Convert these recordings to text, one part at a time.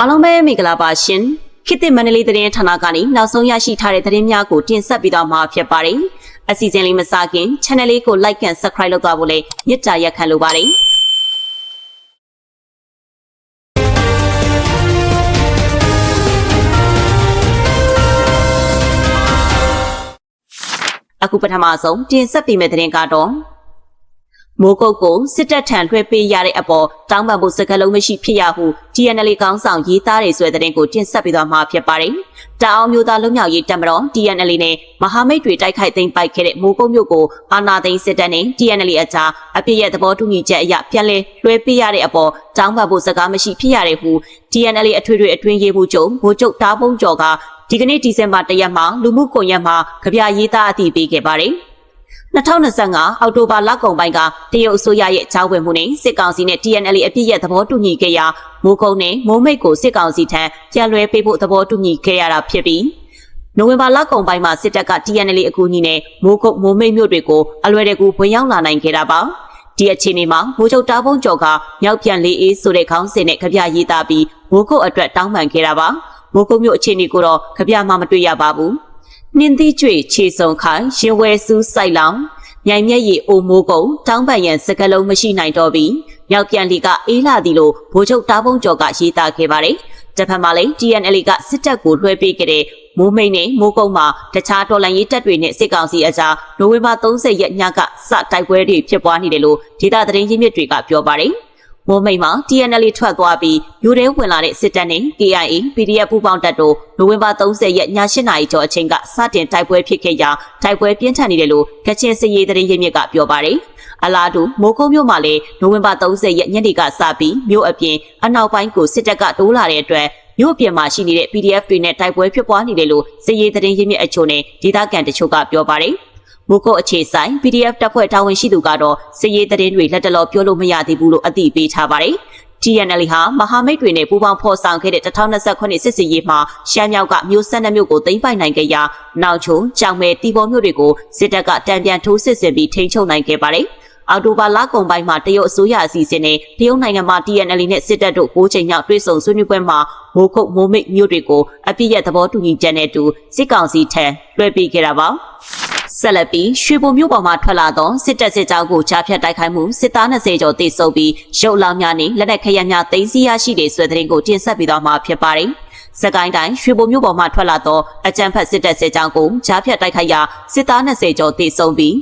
အားလုံးပဲမင်္ဂလာပါရှင်ခေတ်သစ်မန္တလေးသတင်းဌာနကနေနောက်ဆုံးရရှိထားတဲ့သတင်းများကိုတင်ဆက်ပေးသွားမှာဖြစ်ပါတယ်အစီအစဉ်လေးမစခင် channel လေးကို like and subscribe လုပ်သွားဖို့လည်းမေတ္တာရက်ခံလိုပါတယ်အခုပထမဆုံးတင်ဆက်ပေးမယ့်သတင်းကတော့ မိုးကုတ်ကိုစစ်တပ်ထံလွှဲပေးရတဲ့အပေါ်တောင်းပန်ဖို့စကားလုံးမရှိဖြစ်ရဟု TNL ကောင်းဆောင်ရေးသားတဲ့ဆွဲတဲ့တဲ့ကိုတင်ဆက်ပေးသွားမှာဖြစ်ပါတယ်။တအောင်မျိုးသားလုံမြောက်ရေးတပ်မတော် TNL နဲ့မဟာမိတ်တွေတိုက်ခိုက်သိမ်းပိုက်ခဲ့တဲ့မိုးကုတ်မြို့ကိုအာဏာသိမ်းစစ်တပ်နဲ့ TNL အကြားအပြစ်ရဲ့သဘောတူညီချက်အရပြန်လည်လွှဲပေးရတဲ့အပေါ်တောင်းပန်ဖို့စကားမရှိဖြစ်ရတဲ့ဟု TNL အထွေထွေအတွင်းရေးမှုချုပ်ဗိုလ်ချုပ်တားပုံကျော်ကဒီကနေ့ဒီဇင်ဘာ၁ရက်မှာလူမှုကွန်ရက်မှာကြပြရေးသားအတည်ပြုခဲ့ပါတယ်။ 2025အောက်တိုဘာလကုန်ပိုင်းကတရုတ်အစိုးရရဲ့ချောင်းဝင်မှုနဲ့စစ်ကောင်စီနဲ့ TNL အပြစ်ရဲ့သဘောတူညီခဲ့ရာမိုးကုန်းနဲ့မိုးမိတ်ကိုစစ်ကောင်စီထံပြန်လွှဲပေးဖို့သဘောတူညီခဲ့ရတာဖြစ်ပြီးနိုဝင်ဘာလကုန်ပိုင်းမှာစစ်တပ်က TNL အကူအညီနဲ့မိုးကုတ်မိုးမိတ်မြို့တွေကိုအလွယ်တကူဝင်ရောက်လာနိုင်ခဲ့တာပါဒီအခြေအနေမှာမိုးချုပ်တားပုံးကျော်ကမြောက်ပြန်လေးအေးဆိုတဲ့ခေါင်းစဉ်နဲ့ကြပြရေးသားပြီးမိုးကုတ်အတွက်တောင်းပန်ခဲ့တာပါမိုးကုတ်မြို့အခြေအနေကိုတော့ကြပြမှမတွေ့ရပါဘူး နှင်းသီးကျွေခြေစုံခိုင်ရင်ဝဲစူးစိုက်လောင်မြိုင်မြက်ရီအိုမိုးကုံတောင်းပန်ရန်စကလုံးမရှိနိုင်တော့ပြီးမြောက်ပြန်လီကအေးလာသည်လို့ဗိုလ်ချုပ်တားပုံကျော်ကရေးသားခဲ့ပါတယ်။တစ်ဖက်မှာလည်း TNL ကစစ်တပ်ကိုလွှဲပေးခဲ့တဲ့မိုးမိန်နဲ့မိုးကုံမှာတခြားတော်လှန်ရေးတပ်တွေနဲ့စစ်ကောင်စီအကြားနိုဝင်ဘာ30ရက်ညကစတိုက်ပွဲတွေဖြစ်ပွားနေတယ်လို့ဒေသသတင်းရင်းမြစ်တွေကပြောပါတယ်။ မိုးမိတ်မှာ TNL ထွက်သွားပြီးမြို့ထဲဝင်လာတဲ့စစ်တပ်နဲ့ KIA PDF ပူးပေါင်းတပ်တို့နိုဝင်ဘာ30ရက်ည8နာရီကျော်အချိန်ကစတင်တိုက်ပွဲဖြစ်ခဲ့ရာတိုက်ပွဲပြင်းထန်နေတယ်လို့ကချင်စစ်ရေးသတင်းရင်းမြစ်ကပြောပါတယ်။အလားတူမိုးကုံမြို့မှာလည်းနိုဝင်ဘာ30ရက်ညနေကစပြီးမြို့အပြင်အနောက်ပိုင်းကိုစစ်တပ်ကတိုးလာတဲ့အတွက်မြို့အပြင်မှာရှိနေတဲ့ PDF တွေနဲ့တိုက်ပွဲဖြစ်ပွားနေတယ်လို့စစ်ရေးသတင်းရင်းမြစ်အချို့နဲ့ဒေသခံတချို့ကပြောပါတယ်။ မုကုတ်အခြေဆိုင် PDF တပ်ဖွဲ့တာဝန်ရှိသူကတော့စစ်ရေးသတင်းတွေလက်တလောပြောလို့မရသေးဘူးလို့အသိပေးထားပါတယ်။ TNL ဟာမဟာမိတ်တွေနဲ့ပူးပေါင်းဖော်ဆောင်ခဲ့တဲ့2029စစ်စည်ရေးမှာရှမ်းမြောက်ကမြို့၁၂မြို့ကိုသိမ်းပိုက်နိုင်ခဲ့ရာနောက်ချုံကြောင်မဲတီဘောမြို့တွေကိုစစ်တပ်ကတံပြန်ထိုးစစ်ဆင်ပြီးထိန်းချုပ်နိုင်ခဲ့ပါတယ်။အော်တိုဘာလကုန်ပိုင်းမှာတရုတ်အစိုးရအစီအစဉ်နဲ့တရုတ်နိုင်ငံမှာ TNL နဲ့စစ်တပ်တို့၉ချိန်မြောက်တွေ့ဆုံဆွေးနွေးပွဲမှာမိုးခုတ်မိုးမိတ်မြို့တွေကိုအပြစ်ရဲ့သဘောတူညီချက်နဲ့တူစစ်ကောင်စီထံလွှဲပေးခဲ့တာပါ။ ဆက်လက်ပြီးရွှေဘုံမြို့ပေါ်မှာထွက်လာသောစစ်တပ်စစ်ကြောင်းကိုချားဖြတ်တိုက်ခိုက်မှုစစ်သား20ကျော်တိစုပ်ပြီးရုပ်လောင်များနဲ့လက်နက်ခရမ်းများသိမ်းဆည်းရရှိတဲ့ဆွေသတင်းကိုတင်ဆက်ပေးသွားမှာဖြစ်ပါတယ်။စကိုင်းတိုင်းရွှေဘုံမြို့ပေါ်မှာထွက်လာသောအကြမ်းဖက်စစ်တပ်စစ်ကြောင်းကိုချားဖြတ်တိုက်ခိုက်ရာစစ်သား20ကျော်တိစုပ်ပြီး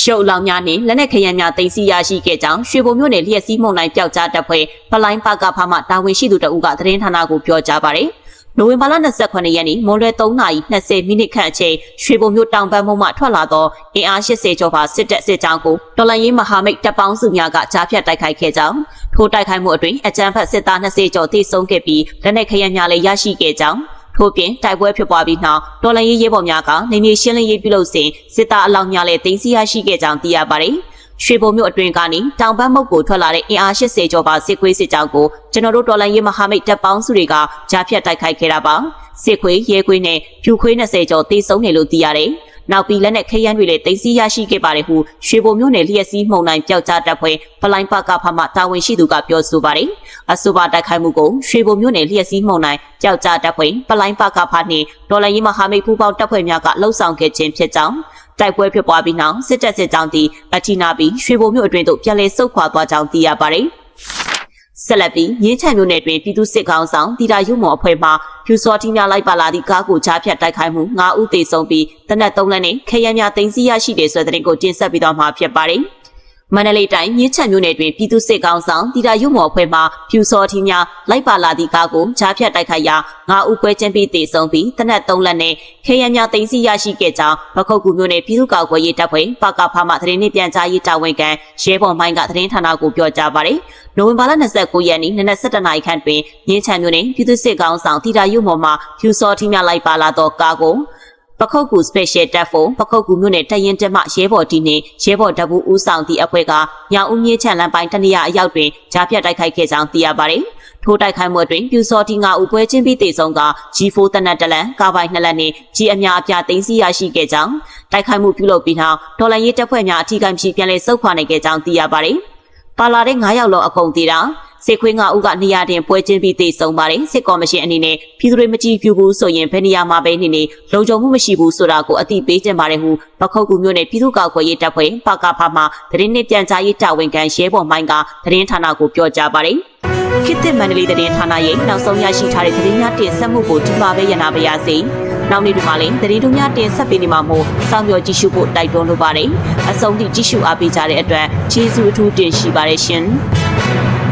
ရှုပ်လောင်များနဲ့လက်နက်ခရမ်းများသိမ်းဆည်းရရှိခဲ့ကြောင်းရွှေဘုံမြို့နယ်လျှက်စီးမှုန်တိုင်းပျောက်ကြားတပ်ဖွဲ့ပလိုင်းပါကဖမှတာဝန်ရှိသူတအုပ်ကသတင်းဌာနကိုပြောကြားပါတယ်။ နိုဝင်ဘာလ28ရက်နေ့မွန်လွဲ3:20မိနစ်ခန့်အချိန်ရွှေဘုံမြို့တောင်ပန်းမုံမှထွက်လာသောအင်အား80ကျော်ပါစစ်တပ်စစ်ကြောင်းကိုတော်လန်ရေးမဟာမိတ်တပ်ပေါင်းစုများကကြားဖြတ်တိုက်ခိုက်ခဲ့ကြောင်းထိုတိုက်ခိုက်မှုအတွင်းအကြမ်းဖက်စစ်သား20ကျော်ထိဆုံးခဲ့ပြီးလက်နက်ခရမ်းများလည်းရရှိခဲ့ကြောင်းထို့ပြင်တိုက်ပွဲဖြစ်ပွားပြီးနောက်တော်လန်ရေးရဲဘော်များကနေမြေရှင်းလင်းရေးပြုလုပ်စဉ်စစ်သားအလောင်းများလည်းတင်စီရရှိခဲ့ကြောင်းသိရပါတယ်။ ရွှေဘုံမြို့အတွင်ကနေတောင်ပန်းမုတ်ကိုထွက်လာတဲ့အင်အား80ကျော်ပါစစ်ခွေးစစ်ကြောင်းကိုကျွန်တော်တို့တော်လိုင်းရေးမဟာမိတ်တပ်ပေါင်းစုတွေကကြားဖြတ်တိုက်ခိုက်ခဲ့တာပါစစ်ခွေးရဲခွေးနဲ့ဖြူခွေး20ကျော်တေဆုံးတယ်လို့သိရတယ် နောက်ပြီးလက်နက်ခရမ်းတွေလည်းတင်စီရရှိခဲ့ပါတယ်ဟုရွှေဘုံမြို့နယ်လျက်စီးမှုန်တိုင်းပျောက်ကြားတပ်ဖွဲ့ပလိုင်းပကဖမှတာဝန်ရှိသူကပြောဆိုပါတယ်။အဆိုပါတိုက်ခိုက်မှုကိုရွှေဘုံမြို့နယ်လျက်စီးမှုန်တိုင်းပျောက်ကြားတပ်ဖွဲ့ပလိုင်းပကဖနှင့်ဒေါ်လာရေးမဟာမိတ်ပူးပေါင်းတပ်ဖွဲ့များကလှုပ်ဆောင်ခဲ့ခြင်းဖြစ်ကြောင်းတိုက်ပွဲဖြစ်ပွားပြီးနောက်စစ်တပ်စစ်ကြောင်းတီအထီနာပြီးရွှေဘုံမြို့အတွင်းသို့ပြန်လည်ဆုတ်ခွာသွားကြောင်းသိရပါတယ်။ ဆက်လက်ပြီးရင်းချံမြို့နယ်တွင်ပြည်သူစစ်ကောင်ဆောင်တီတာရုံမော်အဖွဲ့မှဖြူစောတိများလိုက်ပါလာသည့်ကားကိုကြားဖြတ်တိုက်ခိုက်မှု9ဦးသေဆုံးပြီးတနက်3လက်နဲ့ခရမ်းများတင်စီရရှိတဲ့ဆွဲတဲ့ကိုတင်ဆက်ပြီးတော့မှာဖြစ်ပါတယ်။ မန္တလေးတိုင်းမြင်းချံမြို့နယ်တွင်ပြည်သူစစ်ကောင်ဆောင်တီတာရုံမော်အဖွဲ့မှဖြူစော်ထီများလိုက်ပါလာသည့်ကားကိုကြားဖြတ်တိုက်ခိုက်ရာငါးဦးခွဲချင်းပြီးတေဆုံးပြီးတနက်၃လက်နဲ့ခေရန်များတင်စီရရှိခဲ့ကြောင်းပခုတ်ကူမြို့နယ်ပြည်သူ့ကာကွယ်ရေးတပ်ဖွဲ့ပကဖမှသတင်းနှင့်ပြန်ကြားရေးတာဝန်ခံရဲဘော်မိုင်းကသတင်းဌာနကိုပြောကြားပါတယ်။နိုဝင်ဘာလ29ရက်နေ့နနက်7:00နာရီခန့်တွင်မြင်းချံမြို့နယ်ပြည်သူ့စစ်ကောင်ဆောင်တီတာရုံမော်မှဖြူစော်ထီများလိုက်ပါလာသောကားကို ပခုတ်ကူ Special Task Force ပခုတ်ကူမြို့နယ်တရင်တက်မှရဲဘော်တီနှင့်ရဲဘော်တပ်ဘူးဦးဆောင်သည့်အဖွဲ့ကညောင်ဦးမြင့်ချန်လမ်းပိုင်းတနေရအရောက်တွင်ကြားဖြတ်တိုက်ခိုက်ခဲ့ကြောင်းသိရပါတယ်။ထိုးတိုက်ခိုက်မှုအတွင်းပြူစော်တီငါဦးပွဲချင်းပြီးတေဆုံးက G4 တနက်တလန်ကားပိုင်နှစ်လက်နှင့်ကြီးအများအပြားသိမ်းဆည်းရရှိခဲ့ကြောင်းတိုက်ခိုက်မှုပြုလုပ်ပြီးနောက်ဒေါ်လာရေးတပ်ဖွဲ့များအထူးကံဖြစ်ပြန်လည်ဆုတ်ခွာနိုင်ခဲ့ကြောင်းသိရပါတယ်။ပါလာတဲ့9ယောက်လုံးအကုန်တည်တာ စစ်ခွေး9ဦးကနေရာတင်ပွဲချင်းပြီးတည်ဆုံပါတယ်စစ်ကော်မရှင်အနေနဲ့ပြည်သူတွေမကြည့်ပြဘူးဆိုရင်ဘယ်နေရာမှာပဲနေနေလုံခြုံမှုမရှိဘူးဆိုတာကိုအသိပေးကြပါတယ်ဟုပခုတ်ကူမျိုးနဲ့ပြည်သူ့ကောက်ွယ်ရေးတပ်ဖွဲ့ပကဖမှသတင်းနှင့်ပြန်ကြားရေးတာဝန်ခံရဲဘော်မိုင်းကသတင်းဌာနကိုပြောကြားပါတယ်ခေတ်သစ်မန္တလေးသတင်းဌာနရဲ့နောက်ဆုံးရရှိထားတဲ့သတင်းများတင်ဆက်မှုကိုဒီမှာပဲရနာပါရစေ။နောက်နေ့ဒီမှာလည်းသတင်းတို့များတင်ဆက်ပေးနေမှာမို့စောင့်မျှော်ကြည့်ရှုဖို့တိုက်တွန်းလိုပါတယ်။အဆုံးထိကြည့်ရှုအားပေးကြတဲ့အတွက်ကျေးဇူးအထူးတင်ရှိပါတယ်ရှင်။